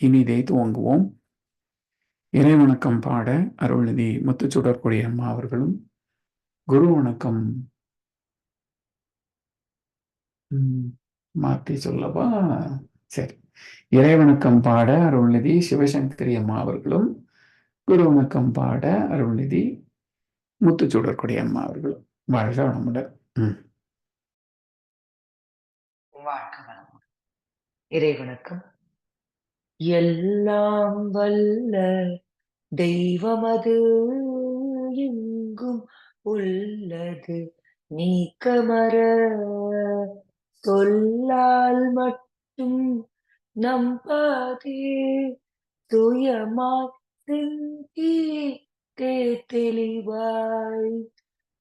இனிதே துவங்குவோம். இறைவணக்கம் பாட அருள்நிதி முத்துச்சுடற்கொடி அம்மா அவர்களும் குரு வணக்கம். மாற்றி சொல்லவா? சரி. இறைவணக்கம் பாட அருள்நிதி சிவசங்கரி அம்மா அவர்களும் குரு வணக்கம் பாட அருள்நிதி முத்துச்சுடற்கொடி அம்மா அவர்களும். வாழ்க வளமுடன். ம். வாழ்க வளமுடன். எல்லாம் வல்ல தெய்வமது எங்கும் உள்ளது. நீக்கமர சொல்லால் மட்டும் நம்பாதே. சுயமாய் தே தெளிவாய்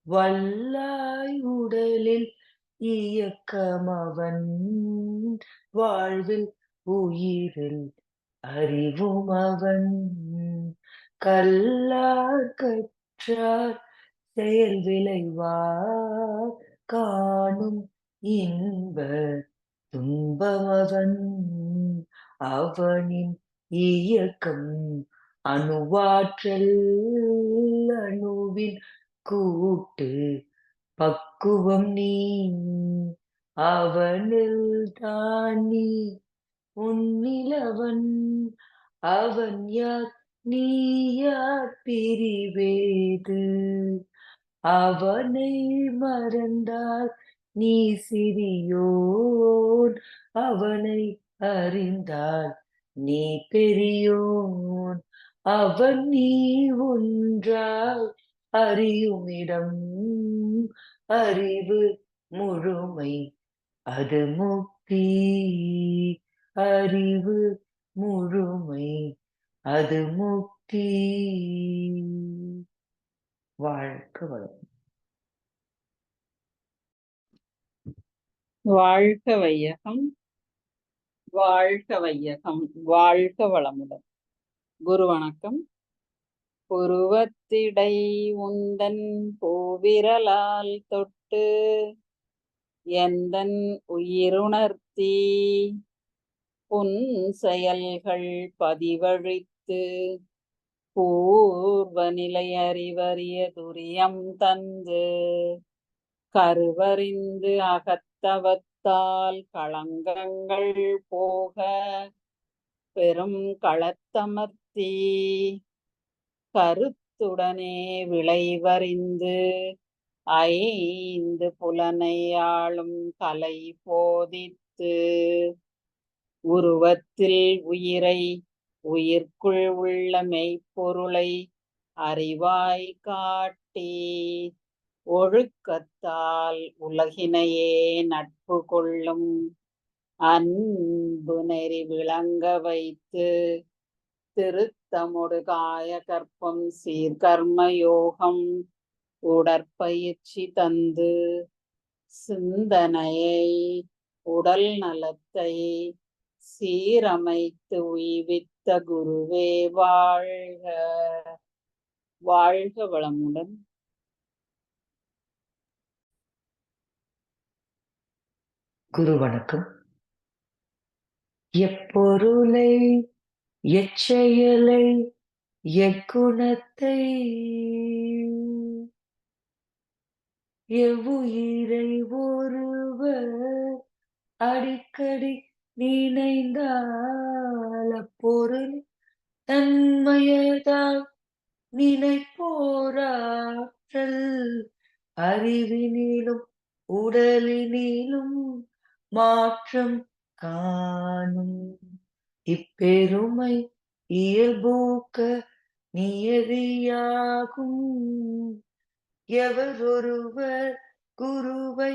வல்லாய் உடலில் இயக்கமவன். வாழ்வில் உயிரில் அறிவும் அவன் கல்லார் கற்றார். செயல் விளைவார் காணும் இன்ப துன்பமவன் அவனின் இயக்கம் அணுவாற்றல் அணுவின் கூட்டு பக்குவம் நீ. அவனில் தான் நீ. உன்னிலவன் அவன் யார் நீ யார் பிரிவேது. அவனை மறந்தால் நீ சிறியோன். அவனை அறிந்தால் நீ பெரியோன். அவன் நீ ஒன்றாய் அறியுமிடம். அறிவு முழுமை அது முக்தி. அறிவு முழுமை அது முக்தி. வாழ்க வளம் வாழ்க வையகம் வாழ்க வையகம் வாழ்க வளமுடன். குரு வணக்கம். புருவத்திடை உந்தன் பூவிரலால் தொட்டு எந்தன் உயிருணர்த்தி? புன் செயல்கள் பதிவழித்து பூர்வ நிலை அறிவறிய துரியம் தந்து கருவறிந்து அகத்தவத்தால் களங்கங்கள் போக பெரும் களத்தமர்த்தி கருத்துடனே விளைவறிந்து ஐந்து புலனை ஆளும் கலை போதித்து உருவத்தில் உயிரை உயிர்க்குள் உள்ள மெய்ப்பொருளை அறிவாய் காட்டி ஒழுக்கத்தால் உலகினையே நட்பு கொள்ளும் அன்பு நெறி விளங்க வைத்து திருத்தமுடு காய கற்பம் சீர்கர்ம யோகம் உடற்பயிற்சி தந்து சிந்தனையை உடல் நலத்தை சீரமைத்து உய்வித்த குருவே வாழ்க. வாழ்க வளமுடன். குரு வணக்கம். எப்பொருளை எச்செயலை எக்குணத்தை எவ்வுயிரை ஒருவர் அடிக்கடி நினைந்தால் அப்பொருள் தன்மயதால் நினைப்போராற்றல் அறிவினிலும் உடலினிலும் மாற்றம் காணும். இப்பெருமை இயல்போக்க நியதியாகும். எவரொருவர் குருவை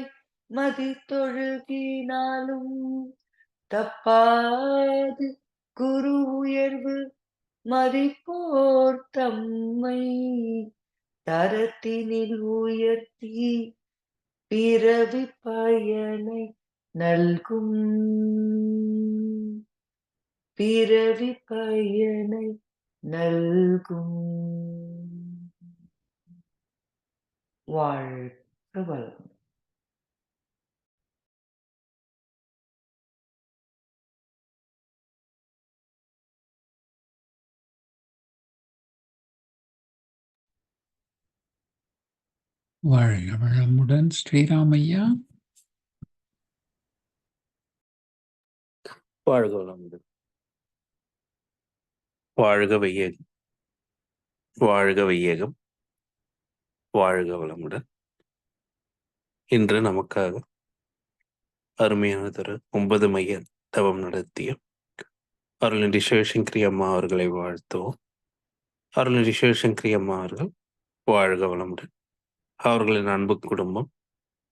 மதித்தொழுகினாலும் தப்பாது குரு உயர்வு மதிப்போர் தம்மை தரத்தினில் உயர்த்தி பிறவி பயனை நல்கும். பிறவி பயனை நல்கும். வாழ்க வளம் வாழ்க வளமுடன் ஸ்ரீராமையா. வாழ்க வளமுடன். வாழ்க வையகம். வாழ்க வையகம். வாழ்க வளமுடன். இன்று நமக்காக அருமையானதொரு ஒன்பது மைய தவம் நடத்திய அருள்நிதி சிவசங்கரி அம்மா அவர்களை வாழ்த்துவோம். அருள்நிதி சிவசங்கரி அம்மா அவர்கள் வாழ்க வளமுடன். அவர்களின் அன்பு குடும்பம்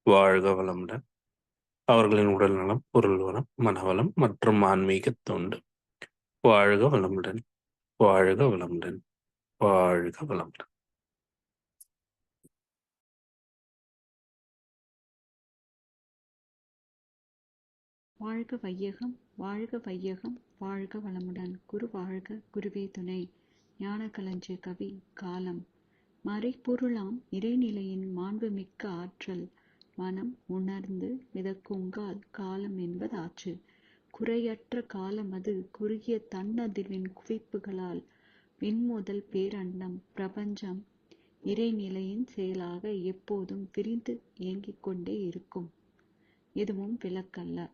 வாழ்க வளமுடன். அவர்களின் உடல் நலம் பொருள் வளம் மனவளம் மற்றும் ஆன்மீக தொண்டு. வாழ்க வளமுடன் வாழ்க வளமுடன் வாழ்க வளமுடன். வாழ்க வையகம் வாழ்க வையகம் வாழ்க வளமுடன். குரு வாழ்க குருவே துணை. ஞான களஞ்சிய கவி காலம். மறைபொருளாம் இறைநிலையின் மாண்புமிக்க ஆற்றல். மனம் உணர்ந்து மிதக்குங்கால் காலம் என்பதாச்சு. குறையற்ற காலம் அது குறுகிய தன்னதிர்வின் குவிப்புகளால். விண்முதல் பேரண்டம் பிரபஞ்சம் இறைநிலையின் செயலாக எப்போதும் விரிந்து இயங்கிக் கொண்டே இருக்கும். எதுவும் விலக்கல்ல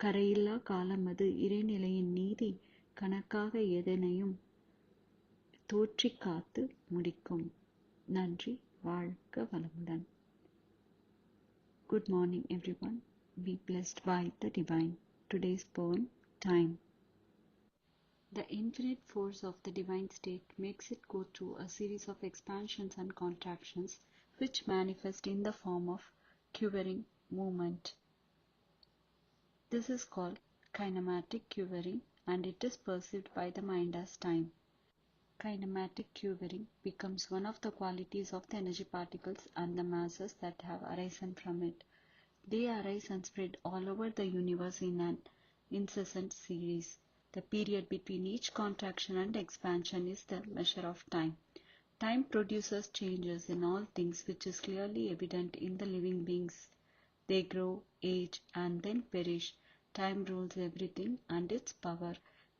கரையில்லா காலம் அது இறைநிலையின் நீதி கணக்காக எதனையும் தோற்றி காத்து முடிக்கும் நன்றி வாழ்க வளமுடன் good morning everyone be blessed by the divine today's poem time The infinite force of the divine state makes it go through a series of expansions and contractions which manifest in the form of quivering movement. This is called kinematic quivering and it is perceived by the mind as time. Kinematic quivering becomes one of the qualities of the energy particles and the masses that have arisen from it. They arise and spread all over the universe in an incessant series. The period between each contraction and expansion is the measure of time. Time produces changes in all things which is clearly evident in the living beings. They grow, age, and then perish. Time rules everything, and its power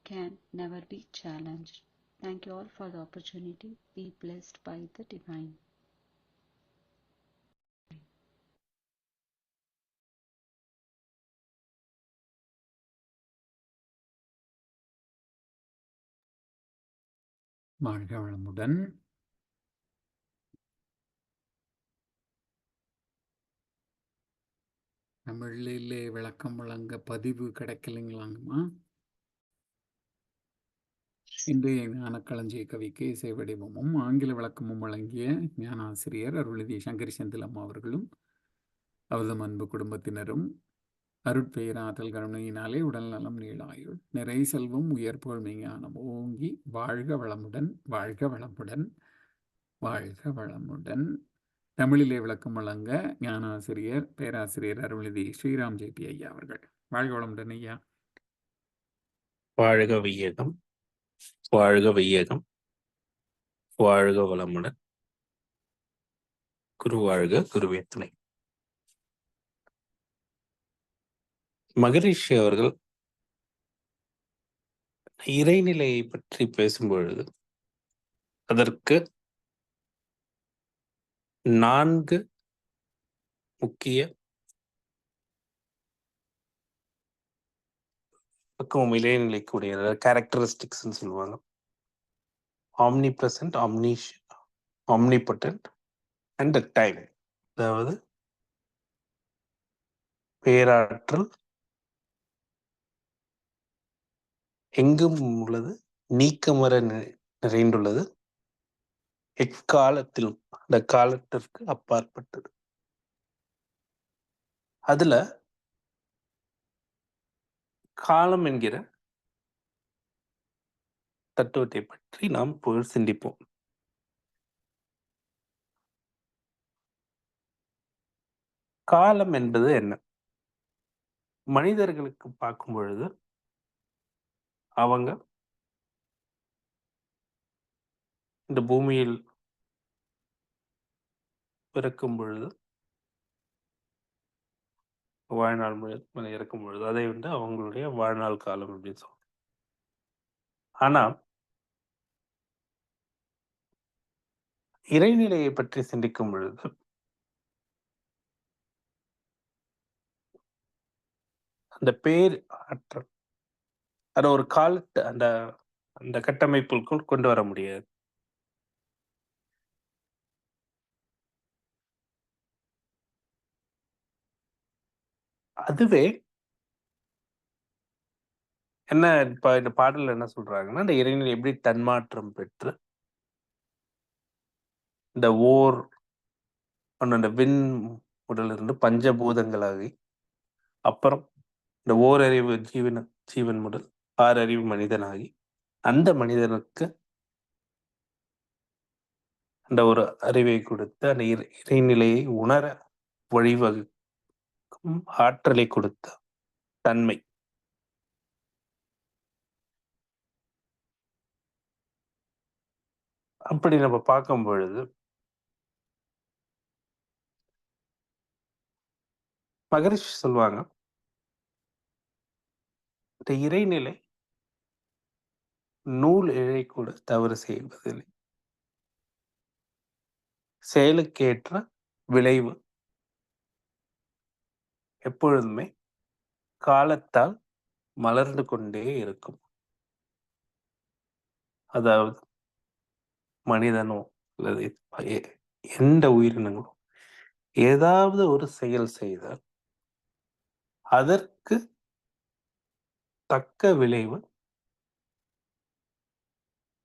can never be challenged. Thank you all for the opportunity. Be blessed by the divine. வாழ்க வளமுடன் தமிழிலே விளக்கம் வழங்க பதிவு கிடைக்கலைங்களாங்கம்மா இன்றைய ஞானக்களஞ்சிய கவிக்கு இசை வடிவமும் ஆங்கில விளக்கமும் வழங்கிய ஞானாசிரியர் அருள்நிதி சங்கரி செந்திலம்மா அவர்களும் அவரது அன்பு குடும்பத்தினரும் அருட்பெயராற்றல் கருணையினாலே உடல் நலம் நீளாயுள். நிறை செல்வம் உயர் புகழ் ஓங்கி வாழ்க வளமுடன் வாழ்க வளமுடன் வாழ்க வளமுடன். தமிழிலே விளக்கம் வழங்க ஞானாசிரியர் பேராசிரியர் அருள்நிதி ஸ்ரீராம் ஜேபி ஐயா அவர்கள். வாழ்க வளமுடன் ஐயா. வாழ்க வையகம். வாழ்க வையகம். வாழ்க வளமுடன். குரு வாழ்க குருவே துணை. மகரிஷி அவர்கள் இறைநிலையை பற்றி பேசும்பொழுது அதற்கு நான்கு முக்கிய பக்குவம் நிலைக்கூடிய கேரக்டரிஸ்டிக்ஸ் சொல்லுவாங்க. omnipresent, omni omnipotent and the time அதாவது பேராற்றல் எங்கும் உள்ளது நீக்கமர நிறைந்துள்ளது. எக்காலத்திலும் அந்த காலத்திற்கு அப்பாற்பட்டது. அதுல காலம் என்கிற தத்துவத்தை பற்றி நாம் சிந்திப்போம். காலம் என்பது என்ன? மனிதர்களுக்கு பார்க்கும் பொழுது அவங்க இந்த பூமியில் பிறக்கும் பொழுது வாழ்நாள் முழு இறக்கும் பொழுது அதை வந்து அவங்களுடைய வாழ்நாள் காலம் அப்படின்னு சொல்லுவோம் ஆனா இறைநிலையை பற்றி சிந்திக்கும் பொழுது அந்த பேர் ஆற்றல் அது ஒரு காலத்து அந்த அந்த கட்டமைப்புக்குள் கொண்டு வர முடியாது. அதுவே என்ன இப்ப இந்த பாடல்ல என்ன சொல்றாங்கன்னா இந்த இறைநிலை எப்படி தன்மாற்றம் பெற்று இந்த ஓர் அந்த விண் உடலிருந்து பஞ்சபூதங்களாகி அப்புறம் இந்த ஓரறிவு ஜீவன ஜீவன் முதல் ஆறறிவு மனிதனாகி அந்த மனிதனுக்கு அந்த ஒரு அறிவை கொடுத்து அந்த இறைநிலையை உணர வழிவகு வழிவகுக்கும் ஆற்றலை கொடுத்த தன்மை. அப்படி நம்ம பார்க்கும் பொழுது மகரிஷி சொல்லுவாங்க இந்த இறைநிலை நூல் இழை கூட தவறு செய்வதில்லை. செயலுக்கேற்ற விளைவு எப்பொழுதுமே காலத்தால் மலர்ந்து கொண்டே இருக்கும். அதாவது மனிதனோ அல்லது எ- எந்த உயிரினங்களோ ஏதாவது ஒரு செயல் செய்தால் அதற்கு தக்க விளைவு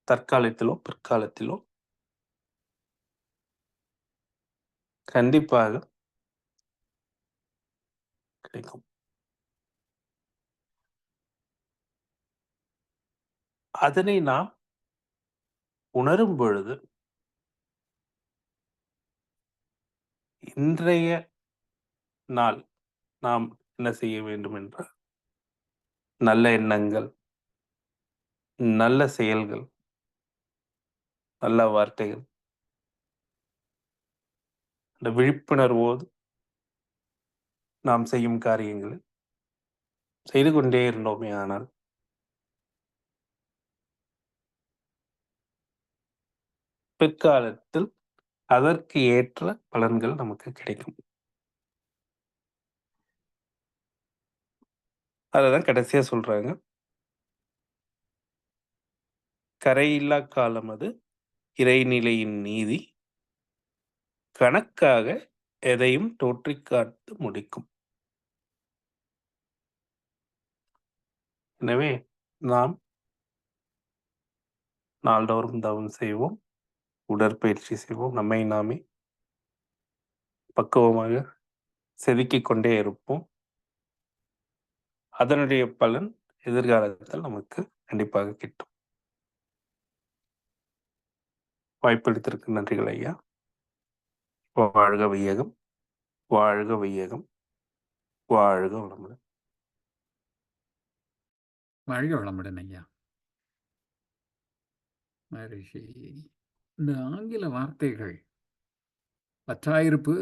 தற்காலத்திலோ பிற்காலத்திலோ கண்டிப்பாக கிடைக்கும் அதனை நாம் உணரும் பொழுது இன்றைய நாள் நாம் என்ன செய்ய வேண்டும் என்றால் நல்ல எண்ணங்கள் நல்ல செயல்கள் நல்ல வார்த்தைகள் அந்த விழிப்புணர்வோடு நாம் செய்யும் காரியங்கள். செய்து கொண்டே இருந்தோமே ஆனால். பிற்காலத்தில் அதற்கு ஏற்ற பலன்கள் நமக்கு கிடைக்கும். அததான் கடைசியா சொல்றாங்க. கரையில்லா காலம் அது இறைநிலையின் நீதி. கணக்காக எதையும் தோற்றிக் காத்து முடிக்கும். எனவே நாம் நாள்தோறும் தவம் செய்வோம் உடற்பயிற்சி செய்வோம். நம்மை நாமே பக்குவமாக செதுக்கிக் கொண்டே இருப்போம். அதனுடைய பலன் எதிர்காலத்தில் நமக்கு கண்டிப்பாக கிட்டும். வாய்ப்பளித்திருக்கு நன்றிகள் ஐயா. வாழ்க வையகம் வாழ்க வையகம் வாழ்க வளமுடன். மழை வளமுடன் ஐயா மகிழ்ச்சி இந்த ஆங்கில வார்த்தைகள். பற்றாயிருப்பு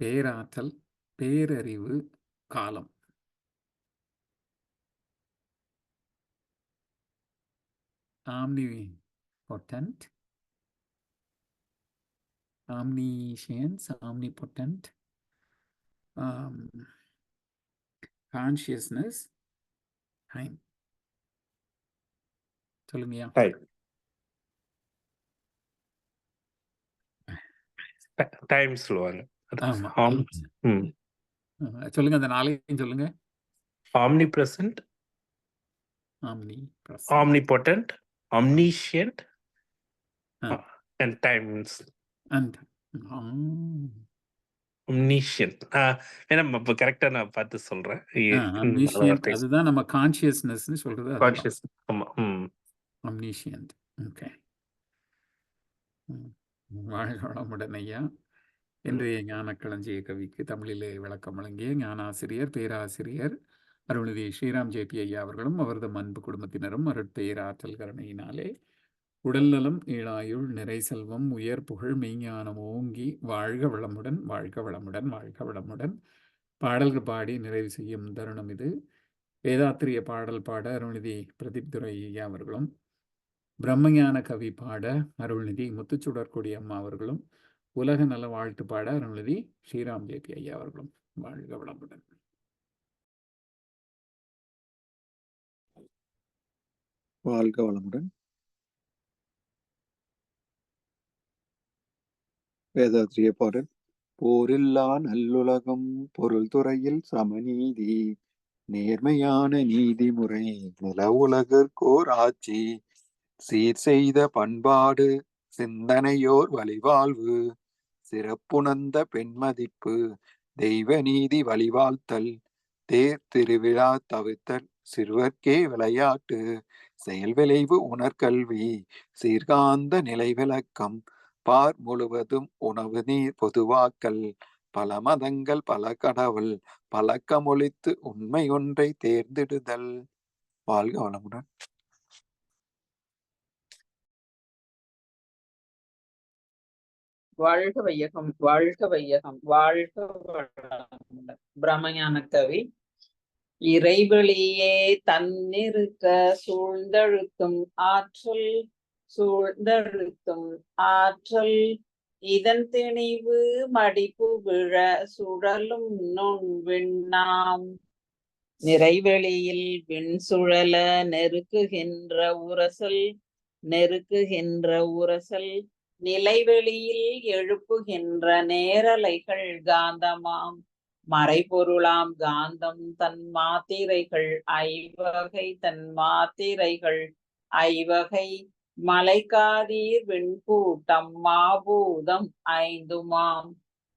பேராற்றல் பேரறிவு காலம். Omnipotent omniscience omnipotent consciousness right சொல்லுங்கய்யா டைம் சொல்லுவாங்க சொல்லுங்க அந்த நாளையும் சொல்லுங்க omnipresent omni omnipotent omniscient and times and ah. omniscient ஆ, ஏன்னா இப்போ கரெக்டாக நான் பார்த்து அதுதான் நம்ம கான்ஷியஸ்னஸ்னு சொல்றது அதுதான். கான்ஷியஸ் ஆமாம் ம் omniscient. ஓகே. வாழ்க வளமுடன் ஐயா. இன்றைய ஞான களஞ்சிய கவிக்கு தமிழிலே விளக்கம் வழங்கிய ஞானாசிரியர், பேராசிரியர் அருள்நிதி ஸ்ரீராம் ஜேபி ஐயா அவர்களும் அவரது அன்பு குடும்பத்தினரும் அருட்பெயர் ஆற்றல் கருணையினாலே உடல்நலம், ஈழாயுள், நிறை செல்வம், உயர் புகழ், மெய்ஞானம் ஓங்கி வாழ்க வளமுடன், வாழ்க வளமுடன், வாழ்க வளமுடன். பாடல்கள் பாடி நிறைவு செய்யும் தருணம் இது. வேதாத்திரிய பாடல் பாட அருள்நிதி பிரதீப் துரை ஐயா அவர்களும் பிரம்மஞான கவி பாட அருள்நிதி முத்துச்சுடர்கொடி அம்மா அவர்களும் உலக நல வாழ்த்து பாட அருள்நிதி ஸ்ரீராம் ஜேபி ஐயா அவர்களும். வாழ்க வளமுடன். வாழ்க வளமுடன். வேதாத்திரிய பாடல். போரில்லா நல்லுலகம் பொருள் துறையில் சமநீதி நேர்மையான நீதிமுறை நில உலகிற்கோர் ஆட்சி சீர் செய்த பண்பாடு சிந்தனையோர் வழிவாழ்வு சிறப்புணர்ந்த பெண்மதிப்பு தெய்வ நீதி வழிவாழ்த்தல் தேர் திருவிழா தவிர்த்தல் சிறுவர்க்கே விளையாட்டு செயல் விளைவு உணர்கல்வி சீர்காந்த நிலை விளக்கம் பார் முழுவதும் உணவு நீர் பொதுவாக்கல். பல மதங்கள் பல கடவுள் பழக்கமொழித்து உண்மை ஒன்றை தேர்ந்தெடுதல். வாழ்க வளமுடன். வாழ்க வையகம் வாழ்க வையகம் வாழ்க வளமுடன். கவி இறைவெளியே தன்னிருக்க சூழ்ந்தழுத்தும் ஆற்றல் சூழ்ந்தழுத்தும் ஆற்றல் இதன் திணிவு மடிப்பு விழ சுழலும் நுண் விண்ணாம் நிறைவெளியில் விண் சுழல நெருக்குகின்ற உரசல் நெருக்குகின்ற உரசல். நிலைவெளியில் எழுப்புகின்ற நேரலைகள் காந்தமாம். மறைபொருளாம் காந்தம் தன் மாத்திரைகள் ஐவகை தன் மாத்திரைகள் ஐவகை மலைக்காதீர் விண்கூட்டம் மாபூதம் ஐந்துமாம்.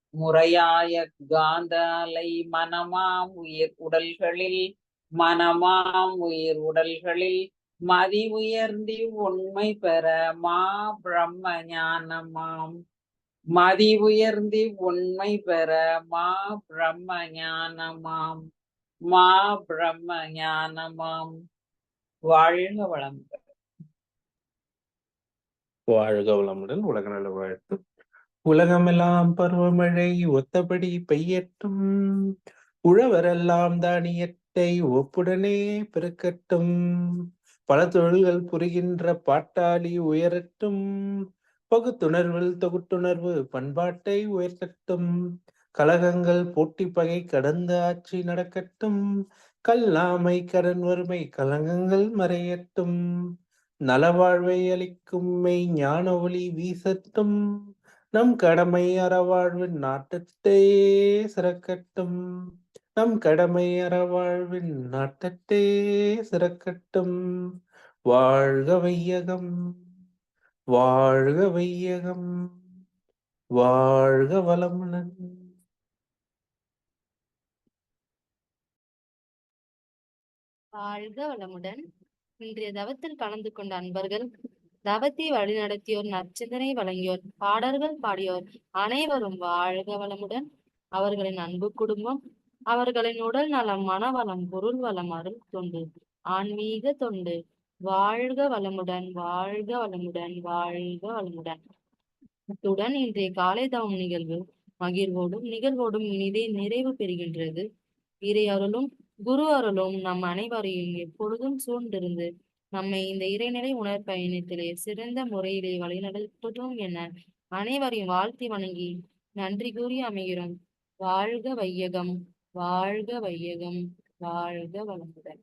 முறையாய காந்த அலை மனமாம் உயிர் உடல்களில் மனமாம் உயிர் உடல்களில். மதி உயர்ந்தி உண்மை பெற மா பிரம்ம ஞானமாம். மதி உயர்ந்தி உண்மை பெற மா பிரம்ம ஞானமாம். மா பிரம்ம ஞானமாம். வாழ்க வளங்கள் வாழ்க வளமுடன் உலக நல வாழ்த்து. உலகமெல்லாம் பருவமழை ஒத்தபடி பெய்யட்டும். உழவரெல்லாம் தானியத்தை ஒப்புடனே பெருக்கட்டும் பல தொழில்கள் புரிகின்ற பாட்டாளி உயரட்டும். பகுத்துணர்வில் தொகுத்துணர்வு பண்பாட்டை உயர்த்தட்டும். கலகங்கள் போட்டி பகை கடந்த ஆட்சி நடக்கட்டும். கல்லாமை கடன் வறுமை கலங்கங்கள் மறையட்டும். நலவாழ்வை அளிக்கும் மெய் ஞான ஒளி வீசட்டும். நம் கடமை அறவாழ்வின் நாட்டத்தே சிறக்கட்டும். நம் கடமை அறவாழ்வின் நாட்டத்தே சிறக்கட்டும். வாழ்க வையகம் வாழ்க வையகம் வாழ்க வளமுடன். வாழ்க வளமுடன். இன்றைய தவத்தில் கலந்து கொண்ட அன்பர்கள் தவத்தை வழிநடத்தியோர் நற்சிந்தனை வழங்கியோர் பாடல்கள் பாடியோர் அனைவரும் வாழ்க வளமுடன். அவர்களின் அன்பு குடும்பம் அவர்களின் உடல் நலம் மனவளம் பொருள் வளம் அருள் தொண்டு ஆன்மீக தொண்டு. வாழ்க வளமுடன் வாழ்க வளமுடன் வாழ்க வளமுடன். இத்துடன் இன்றைய காலை தவம் நிகழ்வு மகிழ்வோடும் நிகழ்வோடும் இனிதே நிறைவு பெறுகின்றது. இறை அருளும் குரு அருளும் நம் அனைவரையும் எப்பொழுதும் சூழ்ந்திருந்து நம்மை இந்த இறைநிலை உணர் பயணத்திலே சிறந்த முறையிலே வழிநடத்தட்டும் என அனைவரையும் வாழ்த்தி வணங்கி நன்றி கூறி அமைகிறோம். வாழ்க வையகம் வாழ்க வையகம் வாழ்க வளமுடன்.